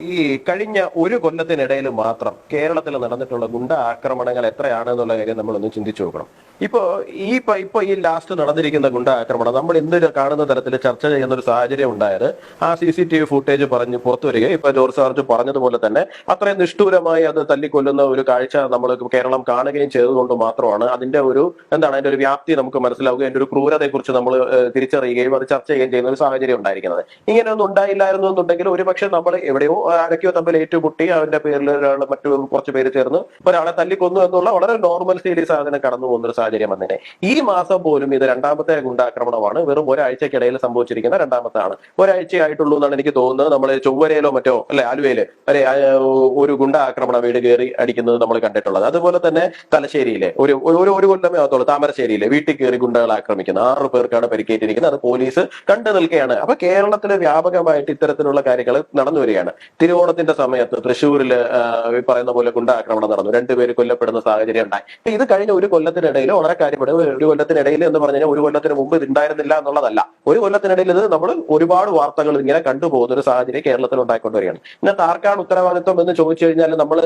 ഈ കഴിഞ്ഞ ഒരു കൊല്ലത്തിനിടയിൽ മാത്രം കേരളത്തിൽ നടന്നിട്ടുള്ള ഗുണ്ട ആക്രമണങ്ങൾ എത്രയാണ് എന്നുള്ള കാര്യം നമ്മളൊന്ന് ചിന്തിച്ചു നോക്കണം. ഇപ്പോ ഈ ഇപ്പൊ ഈ ലാസ്റ്റ് നടന്നിരിക്കുന്ന ഗുണ്ട ആക്രമണം നമ്മൾ ഇന്ന് കാണുന്ന തരത്തിൽ ചർച്ച ചെയ്യുന്ന ഒരു സാഹചര്യം ഉണ്ടായത് ആ C C T V footage പറഞ്ഞ് പുറത്തു വരികയും ഇപ്പൊ ജോർജ് സാർജ് പറഞ്ഞതുപോലെ തന്നെ അത്രയും നിഷ്ഠൂരമായി അത് തല്ലിക്കൊല്ലുന്ന ഒരു കാഴ്ച നമ്മൾ കേരളം കാണുകയും ചെയ്തതുകൊണ്ട് മാത്രമാണ് അതിന്റെ ഒരു എന്താണ് അതിന്റെ ഒരു വ്യാപ്തി നമുക്ക് മനസ്സിലാവുകയും അതിന്റെ ഒരു ക്രൂരതയെക്കുറിച്ച് നമ്മൾ തിരിച്ചറിയുകയും അത് ചർച്ച ചെയ്യുകയും ചെയ്യുന്ന ഒരു സാഹചര്യം ഉണ്ടായിരിക്കുന്നത്. ഇങ്ങനെയൊന്നും ഉണ്ടായില്ലായിരുന്നു എന്നുണ്ടെങ്കിൽ ഒരുപക്ഷെ നമ്മൾ എവിടെയോ ആരൊക്കെയോ തമ്മിൽ ഏറ്റുമുട്ടി അവന്റെ പേരിൽ ഒരാൾ മറ്റു കുറച്ച് പേര് ചേർന്ന് ഒരാളെ തല്ലിക്കൊന്നു എന്നുള്ള വളരെ നോർമൽ സ്റ്റേജിൽ സാധനം കടന്നു പോകുന്ന ഒരു സാഹചര്യം വന്നേ ഈ മാസം പോലും ഇത് രണ്ടാമത്തെ ഗുണ്ടാക്രമണമാണ്. വെറും ഒരാഴ്ചക്കിടയിൽ സംഭവിച്ചിരിക്കുന്ന രണ്ടാമത്താണ് ഒരാഴ്ചയായിട്ടുള്ളൂ എന്നാണ് എനിക്ക് തോന്നുന്നത്. നമ്മൾ ചൊവ്വരയിലോ മറ്റോ അല്ലെ ആലുവയിൽ അല്ലെ ഒരു ഗുണ്ട ആക്രമണം വീട് കയറി അടിക്കുന്നത് നമ്മൾ കണ്ടിട്ടുള്ളത്. അതുപോലെ തന്നെ തലശ്ശേരിയിലെ ഒരു ഒരു ഒരു കൊല്ലമേ ആകത്തുള്ളൂ താമരശ്ശേരിയിലെ വീട്ടിൽ കയറി ഗുണ്ടകൾ ആക്രമിക്കുന്നത് ആറ് പേർക്കാണ് പരിക്കേറ്റിരിക്കുന്നത്. അത് പോലീസ് കണ്ടു നിൽക്കുകയാണ്. അപ്പൊ കേരളത്തിൽ വ്യാപകമായിട്ട് ഇത്തരത്തിലുള്ള കാര്യങ്ങൾ നടന്നു വരികയാണ്. തിരുവോണത്തിന്റെ സമയത്ത് തൃശ്ശൂരിൽ ഈ പറയുന്ന പോലെ ഗുണ്ടാക്രമണം നടന്നു. രണ്ടുപേര് കൊല്ലപ്പെടുന്ന സാഹചര്യം ഉണ്ടായി. ഇത് കഴിഞ്ഞ ഒരു കൊല്ലത്തിനിടയിൽ വളരെ കാര്യപ്പെട്ട് ഒരു കൊല്ലത്തിനിടയിൽ എന്ന് പറഞ്ഞു കഴിഞ്ഞാൽ ഒരു കൊല്ലത്തിന് മുമ്പ് ഇത് ഉണ്ടായിരുന്നില്ല എന്നുള്ളതല്ല. ഒരു കൊല്ലത്തിനിടയിൽ ഇത് നമ്മൾ ഒരുപാട് വാർത്തകൾ ഇങ്ങനെ കണ്ടുപോകുന്ന ഒരു സാഹചര്യം കേരളത്തിൽ ഉണ്ടായിക്കൊണ്ടുവരികയാണ്. ഇന്നത്തെ ആർക്കാണ് ഉത്തരവാദിത്വം എന്ന് ചോദിച്ചു കഴിഞ്ഞാൽ നമ്മൾ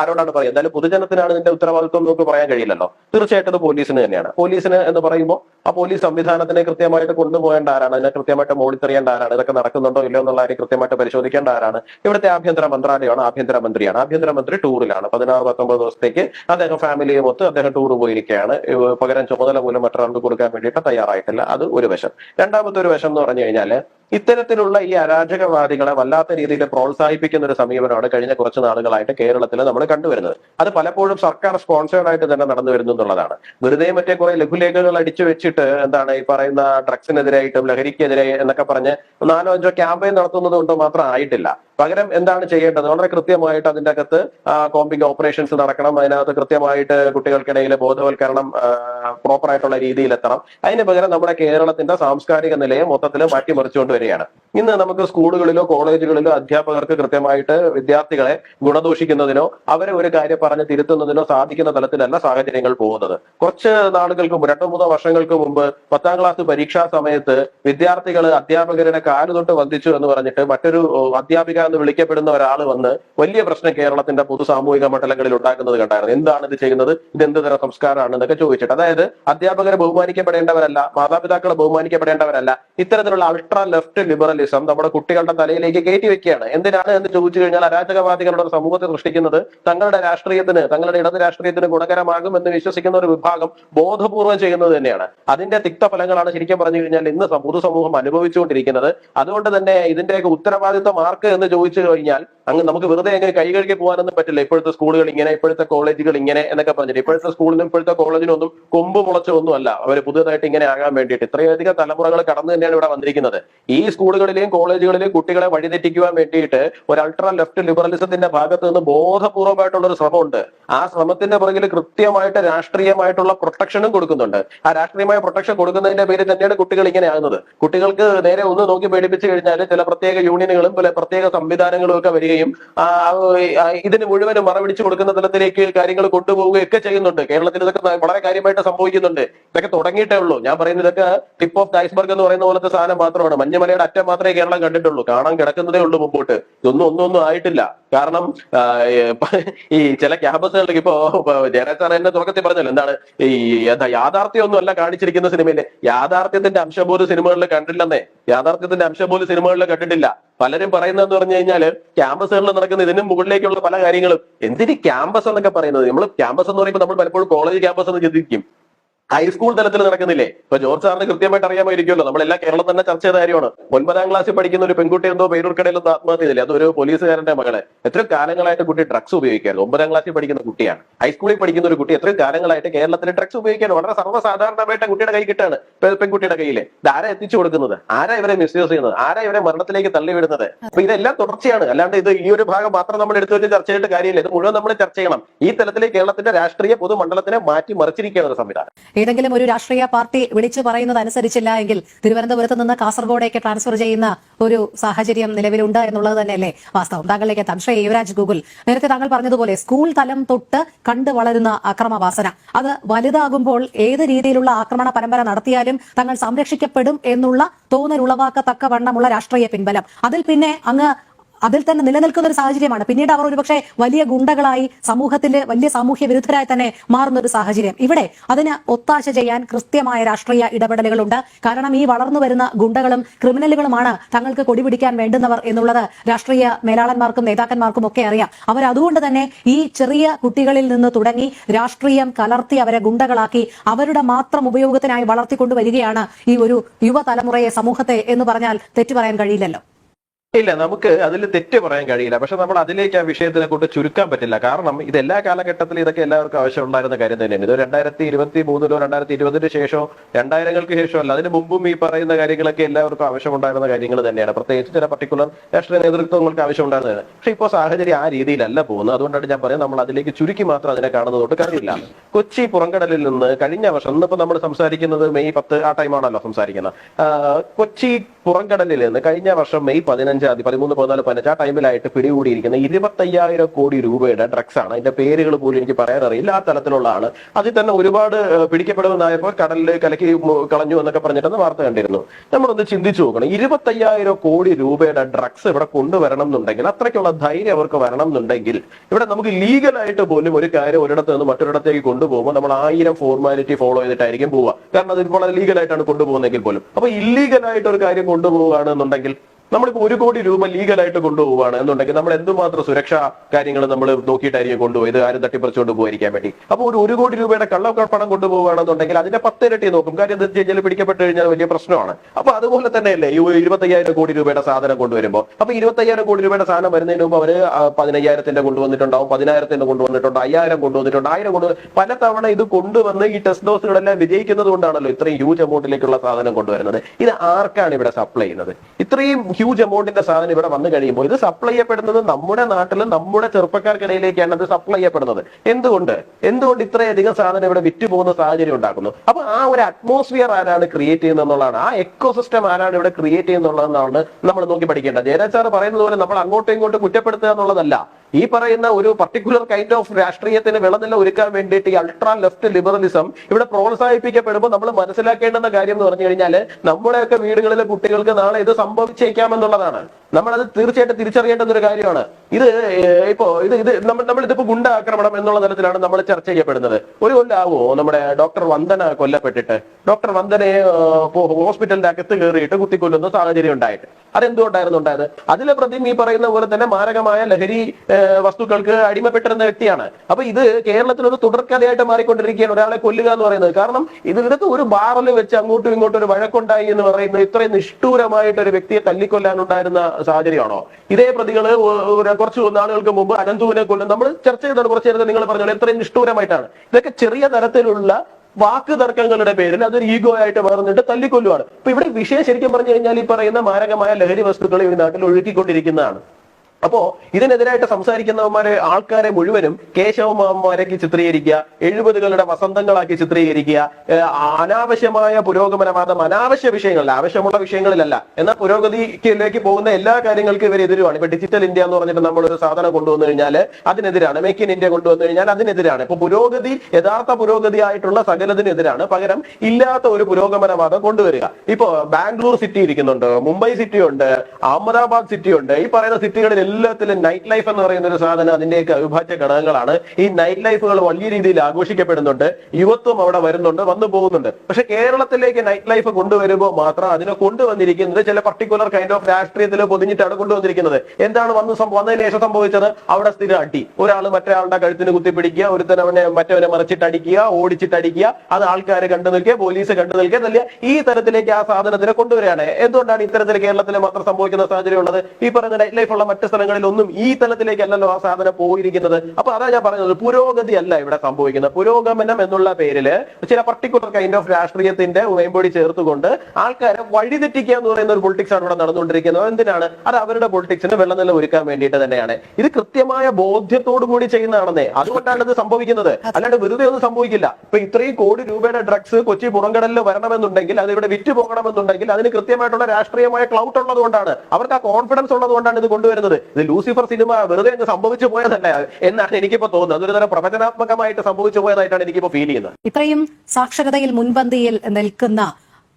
ആരോടാണ് പറയുക? എന്തായാലും പൊതുജനത്തിനാണ് ഇതിന്റെ ഉത്തരവാദിത്വം നമുക്ക് പറയാൻ കഴിയില്ലല്ലോ. തീർച്ചയായിട്ടും അത് പോലീസിന് തന്നെയാണ്. പോലീസിന് എന്ന് പറയുമ്പോൾ ആ പോലീസ് സംവിധാനത്തിനെ കൃത്യമായിട്ട് കൊണ്ടുപോകേണ്ട ആരാണ്? അതിനെ കൃത്യമായിട്ട് മോണിറ്റർ ആരാണ്? ഇതൊക്കെ നടക്കുന്നുണ്ടോ ഇല്ലയോ എന്നുള്ള കാര്യം കൃത്യമായിട്ട് പരിശോധിക്കേണ്ട ആരാണ്? ഇവിടുത്തെ ആഭ്യന്തര മന്ത്രാലയമാണ് ആഭ്യന്തര മന്ത്രി ടൂറിലാണ്. പതിനാറ് പത്തൊമ്പത് ദിവസത്തേക്ക് അദ്ദേഹം ഫാമിലിയെ മൊത്തം അദ്ദേഹം ടൂർ പോയിരിക്കുകയാണ്. പകരം ചുമതല മൂലം മറ്റൊരാൾക്ക് കൊടുക്കാൻ വേണ്ടിയിട്ട് തയ്യാറായിട്ടില്ല. അത് ഒരു വശം. രണ്ടാമത്തെ ഒരു വശം എന്ന് പറഞ്ഞു കഴിഞ്ഞാൽ ഇത്തരത്തിലുള്ള ഈ അരാജകവാദികളെ വല്ലാത്ത രീതിയിൽ പ്രോത്സാഹിപ്പിക്കുന്ന ഒരു സമീപനമാണ് കഴിഞ്ഞ കുറച്ച് നാളുകളായിട്ട് കേരളത്തിൽ നമ്മൾ കണ്ടുവരുന്നത്. അത് പലപ്പോഴും സർക്കാർ സ്പോൺസേർഡ് ആയിട്ട് തന്നെ നടന്നു വരുന്നു എന്നുള്ളതാണ്. വെറുതെ മറ്റേ കുറെ ലഘുലേഖകൾ അടിച്ചു വെച്ചിട്ട് എന്താണ് ഈ പറയുന്ന ഡ്രഗ്സിനെതിരായിട്ടും ലഹരിക്കെതിരെ എന്നൊക്കെ പറഞ്ഞ് നാലോ അഞ്ചോ ക്യാമ്പയിൻ നടത്തുന്നത് കൊണ്ട് മാത്രം ആയിട്ടില്ല. പകരം എന്താണ് ചെയ്യേണ്ടത്? വളരെ കൃത്യമായിട്ട് അതിന്റെ അകത്ത് കോമ്പിംഗ് ഓപ്പറേഷൻസ് നടക്കണം. അതിനകത്ത് കൃത്യമായിട്ട് കുട്ടികൾക്കിടയിൽ ബോധവൽക്കരണം പ്രോപ്പറായിട്ടുള്ള രീതിയിൽ എത്തണം അതിന് പകരം നമ്മുടെ കേരളത്തിന്റെ സാംസ്കാരിക നിലയെ മൊത്തത്തിൽ മാറ്റിമറിച്ചുകൊണ്ട് വരികയാണ് ഇന്ന് നമുക്ക് സ്കൂളുകളിലോ കോളേജുകളിലോ അധ്യാപകർക്ക് കൃത്യമായിട്ട് വിദ്യാർത്ഥികളെ ഗുണദോഷിക്കുന്നതിനോ അവരെ ഒരു കാര്യം പറഞ്ഞ് തിരുത്തുന്നതിനോ സാധിക്കുന്ന തലത്തിലല്ല സാഹചര്യങ്ങൾ പോകുന്നത്. കുറച്ച് നാളുകൾക്ക് മുമ്പ് രണ്ടോ മൂന്നോ വർഷങ്ങൾക്ക് മുമ്പ് പത്താം ക്ലാസ് പരീക്ഷാ സമയത്ത് വിദ്യാർത്ഥികൾ അധ്യാപകരുടെ കാൽ തൊട്ട് വന്ദിച്ചു എന്ന് പറഞ്ഞിട്ട് മറ്റൊരു അധ്യാപിക എന്ന് വിളിക്കപ്പെടുന്ന ഒരാൾ വന്ന് വലിയ പ്രശ്നം കേരളത്തിന്റെ പൊതു സാമൂഹിക മണ്ഡലങ്ങളിൽ ഉണ്ടാക്കുന്നത് കണ്ടായിരുന്നു. എന്താണ് ഇത് ചെയ്യുന്നത്? ഇത് എന്ത് തരം സംസ്കാരമാണ് എന്നൊക്കെ ചോദിച്ചിട്ട്. അതായത് അധ്യാപകരെ ബഹുമാനിക്കപ്പെടേണ്ടവരല്ല മാതാപിതാക്കളെ ബഹുമാനിക്കപ്പെടേണ്ടവരല്ല ഇത്തരത്തിലുള്ള അൾട്രാ ലെഫ്റ്റ് ലിബറലിസം നമ്മുടെ കുട്ടികളുടെ തലയിലേക്ക് കയറ്റി വെക്കുകയാണ്. എന്തിനാണ് എന്ന് ചോദിച്ചു കഴിഞ്ഞാൽ അരാജകവാദികളുടെ ഒരു സമൂഹത്തെ സൃഷ്ടിക്കുന്നത് തങ്ങളുടെ രാഷ്ട്രീയത്തിന് തങ്ങളുടെ ഇടത് രാഷ്ട്രീയത്തിന് ഗുണകരമാകും എന്ന് വിശ്വസിക്കുന്ന ഒരു വിഭാഗം ബോധപൂർവം ചെയ്യുന്നത് തന്നെയാണ്. അതിന്റെ തിക്തഫലങ്ങളാണ് ശരിക്കും പറഞ്ഞു കഴിഞ്ഞാൽ ഇന്ന് പൊതുസമൂഹം അനുഭവിച്ചുകൊണ്ടിരിക്കുന്നത്. അതുകൊണ്ട് തന്നെ ഇതിന്റെയൊക്കെ ഉത്തരവാദിത്വം ആർക്ക് എന്ന് ചോദിച്ചു കഴിഞ്ഞാൽ അങ്ങ് നമുക്ക് വെറുതെ അങ്ങ് കൈ കഴുകി പോകാനൊന്നും പറ്റില്ല. ഇപ്പോഴത്തെ സ്കൂളുകൾ ഇങ്ങനെ ഇപ്പോഴത്തെ കോളേജുകൾ ഇങ്ങനെ എന്നൊക്കെ പറഞ്ഞിട്ട്. ഇപ്പോഴത്തെ സ്കൂളിനും ഇപ്പോഴത്തെ കോളേജിനും ഒന്നും കൊമ്പ് മുളച്ച ഒന്നുമല്ല. അവർ പുതിയതായിട്ട് ഇങ്ങനെ ആകാൻ വേണ്ടിയിട്ട്. ഇത്രയധികം തലമുറകൾ കടന്നു തന്നെയാണ് ഇവിടെ വന്നിരിക്കുന്നത്. ഈ സ്കൂളുകളിലെയും കോളേജുകളിലെയും കുട്ടികളെ വഴിതെറ്റിക്കുവാൻ വേണ്ടിയിട്ട് ഒരു അൾട്രാ ലെഫ്റ്റ് ലിബറലിസത്തിന്റെ ഭാഗത്ത് നിന്ന് ബോധപൂർവമായിട്ടുള്ള ഒരു ശ്രമമുണ്ട്. ആ ശ്രമത്തിന്റെ പുറകിൽ കൃത്യമായിട്ട് രാഷ്ട്രീയമായിട്ടുള്ള പ്രൊട്ടക്ഷനും കൊടുക്കുന്നുണ്ട്. ആ രാഷ്ട്രീയമായ പ്രൊട്ടക്ഷൻ കൊടുക്കുന്നതിന്റെ പേരിൽ തന്നെയാണ് കുട്ടികൾ ഇങ്ങനെ ആകുന്നത്. കുട്ടികൾക്ക് നേരെ ഒന്ന് നോക്കി പേടിപ്പിച്ചു കഴിഞ്ഞാൽ ചില പ്രത്യേക യൂണിയനുകളും ചില പ്രത്യേക സംവിധാനങ്ങളും ഒക്കെ വരികയും ആ, ഇതിന് മുഴുവനും മറപിടിച്ചു കൊടുക്കുന്ന തലത്തിലേക്ക് കാര്യങ്ങൾ കൊണ്ടുപോവുകയും ഒക്കെ ചെയ്യുന്നുണ്ട്. കേരളത്തിൽ ഇതൊക്കെ വളരെ കാര്യമായിട്ട് സംഭവിക്കുന്നുണ്ട്. ഇതൊക്കെ തുടങ്ങിയിട്ടേ ഉള്ളൂ. ഞാൻ പറയുന്നത് ഇതൊക്കെ ടിപ്പ് ഓഫ് ഐസ്ബർഗ് എന്ന് പറയുന്ന പോലത്തെ സാധനം മാത്രമാണ്. മഞ്ഞമലയുടെ അറ്റം മാത്രമേ കേരളം കണ്ടിട്ടുള്ളൂ. കാണാൻ കിടക്കുന്നതേ ഉള്ളൂ മുമ്പോട്ട്. ഇതൊന്നും ഒന്നും ഒന്നും ആയിട്ടില്ല. കാരണം ഈ ചില ക്യാമ്പസുകളിലേക്ക് ഇപ്പോ ജയരാജ് എന്നെ തുടക്കത്തിൽ പറഞ്ഞല്ലോ. എന്താണ് ഈ യാഥാർത്ഥ്യമൊന്നും അല്ല കാണിച്ചിരിക്കുന്ന സിനിമയിലെ. യാഥാർത്ഥ്യത്തിന്റെ അംശം പോലും സിനിമകളിൽ കണ്ടില്ലെന്നേ. യാഥാർത്ഥ്യത്തിന്റെ അംശം പോലും സിനിമകളിൽ കണ്ടിട്ടില്ല. പലരും പറയുന്നത് എന്ന് പറഞ്ഞു കഴിഞ്ഞാൽ ക്യാമ്പസുകളിൽ നടക്കുന്ന ഇതിനും മുകളിലേക്കുള്ള പല കാര്യങ്ങളും. എന്തിന് ക്യാമ്പസ് എന്നൊക്കെ പറയുന്നത്? നമ്മൾ ക്യാമ്പസ് എന്ന് പറയുമ്പോൾ നമ്മൾ പലപ്പോഴും കോളേജ് ക്യാമ്പസ് എന്ന് ചിന്തിക്കും. ഹൈസ്കൂൾ തലത്തിൽ നടക്കുന്നില്ലേ? ഇപ്പൊ ജോർജ് സാറിന് കൃത്യമായിട്ട് അറിയാമായിരിക്കുമല്ലോ. നമ്മളെല്ലാം കേരളം തന്നെ ചർച്ച ചെയ്ത കാര്യമാണ്. ഒൻപതാം ക്ലാസ്സിൽ പഠിക്കുന്ന ഒരു പെൺകുട്ടി എന്തോ പേരൂർക്കടയിൽ ഒന്ന് ആത്മഹത്യ ചെയ്തില്ലേ? അതൊരു പോലീസുകാരന്റെ മകളെ. എത്ര കാലങ്ങളായിട്ട് കുട്ടി ഡ്രഗ്സ് ഉപയോഗിക്കാറ് ഒമ്പതാം ക്ലാസ്സിൽ പഠിക്കുന്ന കുട്ടിയാണ്. ഹൈസ്കൂളിൽ പഠിക്കുന്ന ഒരു കുട്ടി എത്ര കാലങ്ങളായിട്ട് കേരളത്തിൽ ഡ്രഗ്സ് ഉപയോഗിക്കാൻ വളരെ സർവസാധാരണമായിട്ട് കുട്ടിയുടെ കൈ കിട്ടാണ്. പെൺകുട്ടിയുടെ കയ്യിൽ ഇത് എത്തിച്ചു കൊടുക്കുന്നത്? ആരാ ഇവരെ മിസ്യൂസ് ചെയ്യുന്നത്? ആരാ ഇവരെ മരണത്തിലേക്ക് തള്ളിവിടുന്നത്? അപ്പൊ ഇതെല്ലാം തുടർച്ചയാണ്. അല്ലാണ്ട് ഇത് ഈ ഒരു ഭാഗം മാത്രം നമ്മൾ എടുത്തു വെച്ച് ചർച്ച ചെയ്തിട്ട് കാര്യമില്ല. ഇത് മുഴുവൻ നമ്മൾ ചർച്ച ചെയ്യണം. ഈ തലത്തിലെ കേരളത്തിന്റെ രാഷ്ട്രീയ പൊതുമണ്ഡലത്തിനെ മാറ്റി മറിച്ചിരിക്കുകയാണ് ഒരു സംവിധാനം. ഏതെങ്കിലും ഒരു രാഷ്ട്രീയ പാർട്ടി വിളിച്ചു പറയുന്നത് അനുസരിച്ചില്ല എങ്കിൽ തിരുവനന്തപുരത്ത് നിന്ന് കാസർഗോഡേക്ക് ട്രാൻസ്ഫർ ചെയ്യുന്ന ഒരു സാഹചര്യം നിലവിലുണ്ട് എന്നുള്ളത് തന്നെയല്ലേ വാസ്തവം. താങ്കളിലേക്ക് എത്താം ശ്രീ യുവരാജ് ഗൂഗിൾ. നേരത്തെ താങ്കൾ പറഞ്ഞതുപോലെ സ്കൂൾ തലം തൊട്ട് കണ്ടു വളരുന്ന അക്രമവാസന. അത് വലുതാകുമ്പോൾ ഏത് രീതിയിലുള്ള ആക്രമണ പരമ്പര നടത്തിയാലും തങ്ങൾ സംരക്ഷിക്കപ്പെടും എന്നുള്ള തോന്നൽ ഉളവാക്കത്തക്ക വണ്ണമുള്ള രാഷ്ട്രീയ പിൻബലം. അതിൽ പിന്നെ അങ്ങ് അതിൽ തന്നെ നിലനിൽക്കുന്ന ഒരു സാഹചര്യമാണ്. പിന്നീട് അവർ ഒരുപക്ഷെ വലിയ ഗുണ്ടകളായി സമൂഹത്തിന്റെ വലിയ സാമൂഹ്യ വിരുദ്ധരായി തന്നെ മാറുന്ന ഒരു സാഹചര്യം. ഇവിടെ അതിന് ഒത്താശ ചെയ്യാൻ കൃത്യമായ രാഷ്ട്രീയ ഇടപെടലുകളുണ്ട്. കാരണം ഈ വളർന്നു വരുന്ന ഗുണ്ടകളും ക്രിമിനലുകളുമാണ് തങ്ങൾക്ക് കൊടിപിടിക്കാൻ വേണ്ടുന്നവർ എന്നുള്ളത് രാഷ്ട്രീയ മേലാളന്മാർക്കും നേതാക്കന്മാർക്കും ഒക്കെ അറിയാം. അവർ അതുകൊണ്ട് തന്നെ ഈ ചെറിയ കുട്ടികളിൽ നിന്ന് തുടങ്ങി രാഷ്ട്രീയം കലർത്തി അവരെ ഗുണ്ടകളാക്കി അവരുടെ മാത്രം ഉപയോഗത്തിനായി വളർത്തിക്കൊണ്ടുവരികയാണ് ഈ ഒരു യുവതലമുറയെ സമൂഹത്തെ എന്ന് പറഞ്ഞാൽ തെറ്റു പറയാൻ കഴിയില്ലല്ലോ. ഇല്ല നമുക്ക് അതിൽ തെറ്റ് പറയാൻ കഴിയില്ല. പക്ഷെ നമ്മൾ അതിലേക്ക് ആ വിഷയത്തിനെ കൊണ്ട് ചുരുക്കാൻ പറ്റില്ല. കാരണം ഇത് എല്ലാ കാലഘട്ടത്തിലും ഇതൊക്കെ എല്ലാവർക്കും ആവശ്യമുണ്ടായിരുന്ന കാര്യം തന്നെയാണ്. ഇത് രണ്ടായിരത്തി ഇരുപത്തി മൂന്നിലോ രണ്ടായിരത്തി ഇരുപതിന് ശേഷമോ രണ്ടായിരങ്ങൾക്ക് ശേഷമല്ല അതിന് മുമ്പും ഈ പറയുന്ന കാര്യങ്ങളൊക്കെ എല്ലാവർക്കും ആവശ്യമുണ്ടായിരുന്ന കാര്യങ്ങൾ തന്നെയാണ്. പ്രത്യേകിച്ച് ചില പർട്ടിക്കുലർ രാഷ്ട്രീയ നേതൃത്വങ്ങൾക്ക് ആവശ്യം ഉണ്ടായിരുന്നത് പക്ഷെ ഇപ്പോൾ സാഹചര്യം ആ രീതിയിലല്ല പോകുന്നത്. അതുകൊണ്ടാണ് ഞാൻ പറയുന്നത് നമ്മൾ അതിലേക്ക് ചുരുക്കി മാത്രം അതിനെ കാണുന്നതുകൊണ്ട് കാര്യമില്ല. കൊച്ചി പുറംകടലിൽ നിന്ന് കഴിഞ്ഞ വർഷം ഇന്നിപ്പോ നമ്മൾ സംസാരിക്കുന്നത് മെയ് പത്ത് ആ ടൈമാണല്ലോ സംസാരിക്കുന്നത്. കൊച്ചി പുറംകടലിൽ നിന്ന് കഴിഞ്ഞ വർഷം മെയ് പതിനഞ്ചാം തീയതി പതിമൂന്ന് പതിനാല് പതിനഞ്ച് ആ ടൈമിലായിട്ട് പിടികൂടിയിരിക്കുന്ന ഇരുപത്തയ്യായിരം കോടി രൂപയുടെ ഡ്രഗ്സ് ആണ് അതിന്റെ പേരുകൾ പോലും എനിക്ക് പറയാൻ അറിയില്ല ആ തലത്തിലുള്ളതാണ്. അതിൽ തന്നെ ഒരുപാട് പിടിക്കപ്പെടുമെന്നായപ്പോൾ കടലിൽ കലക്കി കളഞ്ഞു എന്നൊക്കെ പറഞ്ഞിട്ട് വാർത്ത കണ്ടിരുന്നു. നമ്മളൊന്ന് ചിന്തിച്ചു നോക്കണം. ഇരുപത്തയ്യായിരം കോടി രൂപയുടെ ഡ്രഗ്സ് ഇവിടെ കൊണ്ടുവരണം എന്നുണ്ടെങ്കിൽ അത്രയ്ക്കുള്ള ധൈര്യം അവർക്ക് വരണം എന്നുണ്ടെങ്കിൽ ഇവിടെ നമുക്ക് ലീഗലായിട്ട് പോലും ഒരു കാര്യം ഒരിടത്ത് നിന്ന് മറ്റൊരിടത്തേക്ക് കൊണ്ടുപോകുമ്പോൾ നമ്മൾ ആയിരം ഫോർമാലിറ്റി ഫോളോ ചെയ്തിട്ടായിരിക്കും പോവുക. കാരണം അത് അതിപ്പോൾ ലീഗലായിട്ടാണ് കൊണ്ടുപോകുന്നതെങ്കിൽ പോലും. അപ്പൊ ഇല്ലീഗലായിട്ട് ഒരു കാര്യം കൊണ്ടുപോവുകയാണെന്നുണ്ടെങ്കിൽ നമ്മളിപ്പോ ഒരു കോടി രൂപ ലീഗലായിട്ട് കൊണ്ടുപോവാണ് എന്നുണ്ടെങ്കിൽ നമ്മൾ എന്തുമാത്രം സുരക്ഷാ കാര്യങ്ങൾ നമ്മൾ നോക്കിയിട്ടായിരിക്കും കൊണ്ടുപോയത് ആരും തട്ടിപ്പറിച്ചുകൊണ്ട് പോയിരിക്കാൻ വേണ്ടി. അപ്പോൾ ഒരു ഒരു കോടി രൂപയുടെ കള്ള പണം കൊണ്ടുപോവുകയാണെന്നുണ്ടെങ്കിൽ അതിന്റെ പത്തിരട്ടി നോക്കും. കാര്യം എന്താ കഴിഞ്ഞാൽ പിടിക്കപ്പെട്ട് കഴിഞ്ഞാൽ വലിയ പ്രശ്നമാണ്. അപ്പൊ അതുപോലെ തന്നെയല്ലേ ഈ ഇരുപത്തയ്യായിരം കോടി രൂപയുടെ സാധനം കൊണ്ടുവരുമ്പോൾ? അപ്പൊ ഇരുപത്തയ്യായിരം കോടി രൂപയുടെ സാധനം വരുന്നതിന് മുമ്പ് അവർ പതിനയ്യായിരത്തിന്റെ കൊണ്ടുവന്നിട്ടുണ്ടാവും പതിനായിരത്തിന്റെ കൊണ്ടുവന്നിട്ടുണ്ട് അയ്യായിരം കൊണ്ടുവന്നിട്ടുണ്ട് ആയിരം കൊണ്ട് പല തവണ ഇത് കൊണ്ടുവന്ന് ഈ ടെസ്റ്റ് ഡോസുകളെല്ലാം വിജയിക്കുന്നത് കൊണ്ടാണല്ലോ ഇത്രയും ഹ്യൂജ് എമൗണ്ടിലേക്കുള്ള സാധനം കൊണ്ടുവരുന്നത്. ഇത് ആർക്കാണ് ഇവിടെ സപ്ലൈ ചെയ്യുന്നത്? ഇത്രയും ഹ്യൂജ് എമൗണ്ടിന്റെ സാധനം ഇവിടെ വന്നു കഴിയുമ്പോൾ ഇത് സപ്ലൈ ചെയ്യപ്പെടുന്നത് നമ്മുടെ നാട്ടിൽ നമ്മുടെ ചെറുപ്പക്കാർക്കിടയിലേക്കാണ് അത് സപ്ലൈ ചെയ്യപ്പെടുന്നത്. എന്തുകൊണ്ട്? എന്തുകൊണ്ട് ഇത്രയധികം സാധനം ഇവിടെ വിറ്റ് പോകുന്ന സാഹചര്യം ഉണ്ടാക്കുന്നു? അപ്പൊ ആ ഒരു അറ്റ്മോസ്ഫിയർ ആരാണ് ക്രിയേറ്റ് ചെയ്യുന്നത് എന്നുള്ളതാണ്. ആ എക്കോസിസ്റ്റം ആരാണ് ഇവിടെ ക്രിയേറ്റ് ചെയ്യുന്നുള്ളതെന്നാണ് നമ്മൾ നോക്കി പഠിക്കേണ്ടത്. ജയരാജ് സാർ പറയുന്നത് പോലെ നമ്മൾ അങ്ങോട്ടും ഇങ്ങോട്ടും കുറ്റപ്പെടുത്തുക എന്നുള്ളതല്ല. ഈ പറയുന്ന ഒരു പർട്ടിക്കുലർ കൈൻഡ് ഓഫ് രാഷ്ട്രീയത്തിന് വിളനില ഒരുക്കാൻ വേണ്ടിയിട്ട് ഈ അൾട്രാ ലെഫ്റ്റ് ലിബറലിസം ഇവിടെ പ്രോത്സാഹിപ്പിക്കപ്പെടുമ്പോൾ നമ്മൾ മനസ്സിലാക്കേണ്ടുന്ന കാര്യം എന്ന് പറഞ്ഞു കഴിഞ്ഞാൽ നമ്മുടെയൊക്കെ വീടുകളിലെ കുട്ടികൾക്ക് നാളെ ഇത് സംഭവിച്ചേക്കാമെന്നുള്ളതാണ്. അത് തീർച്ചയായിട്ടും തിരിച്ചറിയേണ്ടുന്ന ഒരു കാര്യമാണ്. ഇത് ഇപ്പോ ഇത് ഇത് നമ്മൾ നമ്മൾ ഇതിപ്പോ ഗുണ്ട ആക്രമണം എന്നുള്ള തലത്തിലാണ് നമ്മൾ ചർച്ച ചെയ്യപ്പെടുന്നത്. ഒരു കൊല്ലാവോ നമ്മുടെ ഡോക്ടർ വന്ദന കൊല്ലപ്പെട്ടിട്ട്? ഡോക്ടർ വന്ദനയെ ഹോസ്പിറ്റലിന്റെ അകത്ത് കയറിയിട്ട് കുത്തിക്കൊല്ലുന്ന സാഹചര്യം ഉണ്ടായിട്ട്. അതെന്തുകൊണ്ടായിരുന്നു ഉണ്ടായത്? അതിലെ പ്രതി ഈ പറയുന്ന പോലെ തന്നെ മാരകമായ ലഹരി വസ്തുക്കൾക്ക് അടിമപ്പെട്ടിരുന്ന വ്യക്തിയാണ്. അപ്പൊ ഇത് കേരളത്തിൽ ഒരു തുടർക്കഥയായിട്ട് മാറിക്കൊണ്ടിരിക്കുകയാണ്. ഒരാളെ കൊല്ലുക എന്ന് പറയുന്നത്. കാരണം ഇത് ഇതിനകത്ത് ഒരു ബാറിൽ വെച്ച് അങ്ങോട്ടും ഇങ്ങോട്ടും ഒരു വഴക്കുണ്ടായി എന്ന് പറയുന്നത് ഇത്രയും നിഷ്ഠൂരമായിട്ട് ഒരു വ്യക്തിയെ തല്ലിക്കൊല്ലാനുണ്ടായിരുന്ന സാഹചര്യമാണോ? ഇതേ പ്രതികൾ കുറച്ച് നാളുകൾക്ക് മുമ്പ് അനന്തുവിനെ കൊല്ലും. നമ്മൾ ചർച്ച ചെയ്താണ് കുറച്ച് നേരത്തെ നിങ്ങൾ പറഞ്ഞു ഇത്രയും നിഷ്ഠൂരമായിട്ടാണ്. ഇതൊക്കെ ചെറിയ തരത്തിലുള്ള വാക്ക് തർക്കങ്ങളുടെ പേരിൽ അതൊരു ഈഗോ ആയിട്ട് മാറുന്നിട്ട് തല്ലിക്കൊല്ലുവാണ്. ഇപ്പൊ ഇവിടെ വിഷയം ശരിക്കും പറഞ്ഞു കഴിഞ്ഞാൽ ഈ പറയുന്ന മാരകമായ ലഹരി വസ്തുക്കൾ ഈ നാട്ടിൽ ഒഴുക്കിക്കൊണ്ടിരിക്കുന്നതാണ്. അപ്പോ ഇതിനെതിരായിട്ട് സംസാരിക്കുന്നവന്മാരെ ആൾക്കാരെ മുഴുവനും കേശവമാരക്ക് ചിത്രീകരിക്കുക എഴുപതുകളുടെ വസന്തങ്ങളാക്കി ചിത്രീകരിക്കുക അനാവശ്യമായ പുരോഗമനവാദം അനാവശ്യ വിഷയങ്ങളല്ല ആവശ്യമുള്ള വിഷയങ്ങളിലല്ല. എന്നാൽ പുരോഗതിയിലേക്ക് പോകുന്ന എല്ലാ കാര്യങ്ങൾക്കും ഇവർ എതിരുമാണ് ഇപ്പൊ ഡിജിറ്റൽ ഇന്ത്യ എന്ന് പറഞ്ഞിട്ട് നമ്മൾ ഒരു സാധനം കൊണ്ടുവന്നു കഴിഞ്ഞാൽ അതിനെതിരാണ്. മേക്ക് ഇൻ ഇന്ത്യ കൊണ്ടുവന്നു കഴിഞ്ഞാൽ അതിനെതിരാണ്. ഇപ്പൊ പുരോഗതി യഥാർത്ഥ പുരോഗതി ആയിട്ടുള്ള സകലതിനെതിരാണ് പകരം ഇല്ലാത്ത ഒരു പുരോഗമനവാദം കൊണ്ടുവരിക. ഇപ്പോ ബാംഗ്ലൂർ സിറ്റി ഇരിക്കുന്നുണ്ട് മുംബൈ സിറ്റി ഉണ്ട് അഹമ്മദാബാദ് സിറ്റി ഉണ്ട്. ഈ പറയുന്ന സിറ്റികളിൽ എല്ലാത്തിലും നൈറ്റ് ലൈഫ് എന്ന് പറയുന്ന ഒരു സാധനം അതിന്റെയൊക്കെ അവിഭാജ്യ ഘടകങ്ങളാണ്. ഈ നൈറ്റ് ലൈഫുകൾ വലിയ രീതിയിൽ ആഘോഷിക്കപ്പെടുന്നുണ്ട്. യുവത്വം അവിടെ വരുന്നുണ്ട് വന്നു പോകുന്നുണ്ട്. പക്ഷെ കേരളത്തിലേക്ക് നൈറ്റ് ലൈഫ് കൊണ്ടുവരുമ്പോൾ മാത്രം അതിനെ കൊണ്ടുവന്നിരിക്കുന്നത് ചില പർട്ടിക്കുലർ കൈൻഡ് ഓഫ് രാഷ്ട്രീയത്തിൽ പൊതിഞ്ഞിട്ടാണ് കൊണ്ടുവന്നിരിക്കുന്നത്. എന്താണ് വന്ന് വന്നതിന് ശേഷം സംഭവിച്ചത്? അവിടെ സ്ഥിരം അടി. ഒരാൾ മറ്റൊരാളുടെ കഴുത്തിന് കുത്തിപ്പിടിക്കുക ഒരുത്തൻ അവനെ മറ്റവനെ മറിച്ചിട്ടടിക്കുക ഓടിച്ചിട്ടടിക്കുക അത് ആൾക്കാരെ കണ്ടു നിൽക്കുക പോലീസ് കണ്ടു നിൽക്കുക എന്നല്ല ഈ തരത്തിലേക്ക് ആ സാധനത്തിനെ കൊണ്ടുവരികയാണ്. എന്തുകൊണ്ടാണ് ഇത്തരത്തിൽ കേരളത്തിൽ മാത്രം സംഭവിക്കുന്ന സാഹചര്യം ഉള്ളത്? ഈ പറയുന്ന നൈറ്റ് ലൈഫ് ഉള്ള മറ്റ് സ്ഥലങ്ങളിലൊന്നും ഈ തലത്തിലേക്കല്ലല്ലോ ആ സാധനം പോയിരിക്കുന്നത്. അപ്പൊ അതാ ഞാൻ പറയുന്നത് പുരോഗതി അല്ല ഇവിടെ സംഭവിക്കുന്നത്. പുരോഗമനം എന്നുള്ള പേരിൽ ചില പർട്ടിക്കുലർ കൈൻഡ് ഓഫ് രാഷ്ട്രീയത്തിന്റെ ഉയമ്പൊടി ചേർത്തുകൊണ്ട് ആൾക്കാരെ വഴിതെറ്റിക്കുക എന്ന് പറയുന്ന ഒരു പൊളിറ്റിക്സ് ആണ് ഇവിടെ നടന്നുകൊണ്ടിരിക്കുന്നത്. എന്തിനാണ്? അത് അവരുടെ പൊളിറ്റിക്സിന് വെള്ളനില ഒരുക്കാൻ വേണ്ടിയിട്ട് തന്നെയാണ്. ഇത് കൃത്യമായ ബോധ്യത്തോടു കൂടി ചെയ്യുന്നതാണെന്നേ. അതുകൊണ്ടാണ് ഇത് സംഭവിക്കുന്നത്. അല്ലാണ്ട് വെറുതെ ഒന്നും സംഭവിക്കില്ല. ഇപ്പൊ ഇത്രയും കോടി രൂപയുടെ ഡ്രഗ്സ് കൊച്ചി പുറംകടലിൽ വരണമെന്നുണ്ടെങ്കിൽ അത് ഇവിടെ വിറ്റ് പോകണമെന്നുണ്ടെങ്കിൽ അതിന് കൃത്യമായിട്ടുള്ള രാഷ്ട്രീയമായ ക്ലൗട്ട് ഉള്ളതുകൊണ്ടാണ്. അവർക്ക് ആ കോൺഫിഡൻസ് ഉള്ളതുകൊണ്ടാണ് ഇത് കൊണ്ടുവരുന്നത്. ഇത് ലൂസിഫർ സിനിമ വെറുതെ അങ്ങ് സംഭവിച്ചു പോയതല്ല. എന്നാണ് എനിക്കിപ്പോ തോന്നുന്നത്. അതൊരു തരം പ്രവചനാത്മകമായിട്ട് സംഭവിച്ചു പോയതായിട്ടാണ് എനിക്കിപ്പോ ഫീൽ ചെയ്യുന്നത്. ഇത്രയും സാക്ഷരതയിൽ മുൻപന്തിയിൽ നിൽക്കുന്ന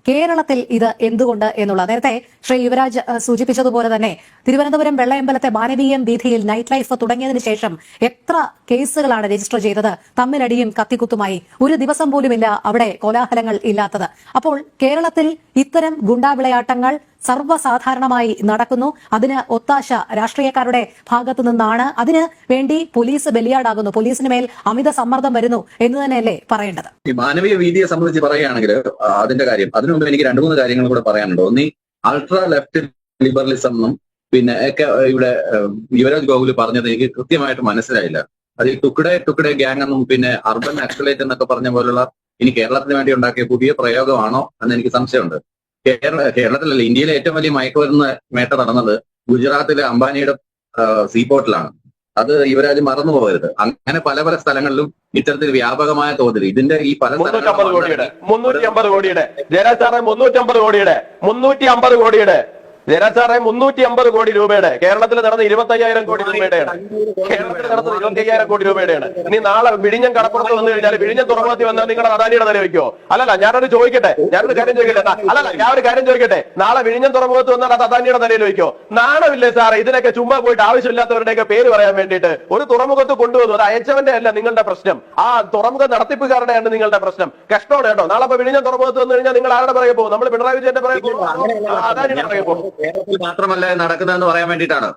കേരളത്തിൽ ഇത് എന്തുകൊണ്ട് എന്നുള്ള നേരത്തെ ശ്രീ യുവരാജ് സൂചിപ്പിച്ചതുപോലെ തന്നെ തിരുവനന്തപുരം വെള്ളയമ്പലത്തെ മാനവീയം വീഥിയിൽ നൈറ്റ് ലൈഫ് തുടങ്ങിയതിനു ശേഷം എത്ര കേസുകളാണ് രജിസ്റ്റർ ചെയ്തത്? തമ്മിലടിയും കത്തിക്കുത്തുമായി. ഒരു ദിവസം പോലുമില്ല അവിടെ കോലാഹലങ്ങൾ ഇല്ലാത്തത്. അപ്പോൾ കേരളത്തിൽ ഇത്തരം ഗുണ്ടാവിളയാട്ടങ്ങൾ സർവസാധാരണമായി നടക്കുന്നു. അതിന് ഒത്താശ രാഷ്ട്രീയക്കാരുടെ ഭാഗത്തു നിന്നാണ്. അതിന് വേണ്ടി പോലീസ് ബലിയാടാകുന്നു. പോലീസിന് മേൽ അമിത സമ്മർദ്ദം വരുന്നു എന്ന് തന്നെയല്ലേ പറയേണ്ടത്. ഈ മാനവീയ വീതിയെ സംബന്ധിച്ച് പറയുകയാണെങ്കിൽ അതിന്റെ കാര്യം. അതിനു മുമ്പ് എനിക്ക് രണ്ടു മൂന്ന് കാര്യങ്ങൾ കൂടെ പറയാനുണ്ട്. ഒന്ന് അൾട്രാ ലെഫ്റ്റ് ലിബറലിസം എന്നും പിന്നെ ഒക്കെ ഇവിടെ യുവരാജ് ഗോകുൽ പറഞ്ഞത് എനിക്ക് കൃത്യമായിട്ട് മനസ്സിലായില്ല. അത് ഈ ടുക്കഡെ ഗ്യാങ് എന്നും പിന്നെ അർബൻ നക്സലേറ്റ് എന്നൊക്കെ പറഞ്ഞ പോലുള്ള ഇനി കേരളത്തിന് വേണ്ടി ഉണ്ടാക്കിയ പുതിയ പ്രയോഗമാണോ എന്ന് എനിക്ക് സംശയമുണ്ട്. കേരള കേരളത്തിലല്ല ഇന്ത്യയിലെ ഏറ്റവും വലിയ മയക്കുമരുന്ന് മേട്ട നടന്നത് ഗുജറാത്തിലെ അംബാനിയുടെ സീപോർട്ടിലാണ് അത് യുവരാജ് മറന്നു പോകരുത്. അങ്ങനെ പല പല സ്ഥലങ്ങളിലും ഇത്തരത്തിൽ വ്യാപകമായ തോതിൽ ഇതിന്റെ ഈ പല മുന്നൂറ്റമ്പത് കോടിയുടെ മുന്നൂറ്റി അമ്പത് കോടിയുടെ. ജയരാജ് സാറേ മുന്നൂറ്റമ്പത് കോടിയുടെ മുന്നൂറ്റി അമ്പത് കോടിയുടെ. ജയരാജ് മുന്നൂറ്റി അമ്പത് കോടി രൂപയുടെ കേരളത്തിൽ നടന്ന ഇരുപത്തി അയ്യായിരം കോടി രൂപയുടെയാണ്. കേരളത്തിൽ നടന്നത് ഇരുപത്തി അയ്യായിരം കോടി രൂപയുടെയാണ്. ഇനി നാളെ വിഴിഞ്ഞം കടപ്പുറത്ത് വന്നു കഴിഞ്ഞാൽ വിഴിഞ്ഞം തുറമുഖത്തിൽ വന്നാൽ നിങ്ങളുടെ അദാനിയുടെ തല വെക്കോ അല്ലല്ല ഞാനൊരു ചോദിക്കട്ടെ ഞാനൊരു കാര്യം ചോദിക്കട്ടെ അല്ലല്ല ഞാൻ ഒരു കാര്യം ചോദിക്കട്ടെ നാളെ വിഴിഞ്ഞം തുറമുഖത്ത് വന്നാൽ അത് അദാനിയുടെ തലയിൽ വെക്കോ നാണമില്ലേ സാറേ ഇതിനൊക്കെ ചുമ്മാ പോയിട്ട് ആവശ്യമില്ലാത്തവരുടെയൊക്കെ പേര് പറയാൻ വേണ്ടിയിട്ട് ഒരു തുറമുഖത്ത് കൊണ്ടുവന്നു അത് അയച്ചവന്റെ അല്ല നിങ്ങളുടെ പ്രശ്നം. ആ തുറമുഖ നടത്തിപ്പുകാരുടെയാണ് നിങ്ങളുടെ പ്രശ്നം. കഷ്ടമാണ് കേട്ടോ. നാളെ ഇപ്പൊ വിഴിഞ്ഞം തുറമുഖത്ത് വന്നു കഴിഞ്ഞാൽ നിങ്ങൾ ആരുടെ പറയാൻ പോകും? നമ്മൾ പിണറായി വിജയന്റെ പറയാൻ പോകും? അദാനിയുടെ പറയാൻ പോകും. കേരളത്തിൽ മാത്രമല്ല നടക്കുന്നതെന്ന് പറയാൻ വേണ്ടിയിട്ടാണ്.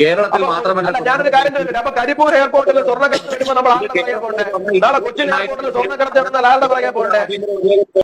കേരളത്തിൽ മാത്രമല്ല ഞാനൊരു കാര്യം ചോദിക്കട്ടെ? അപ്പൊ കരിപ്പൂർ എയർപോർട്ടിൽ സ്വർണക്കടത്ത് വരുമ്പോൾ നമ്മൾ ആളുടെ പറയാൻ പോകണ്ടേ കൊച്ചിൻ എയർപോർട്ടിൽ സ്വർണക്കടത്ത് നടന്നാൽ ആളുടെ പറയാൻ പോകണ്ടേ?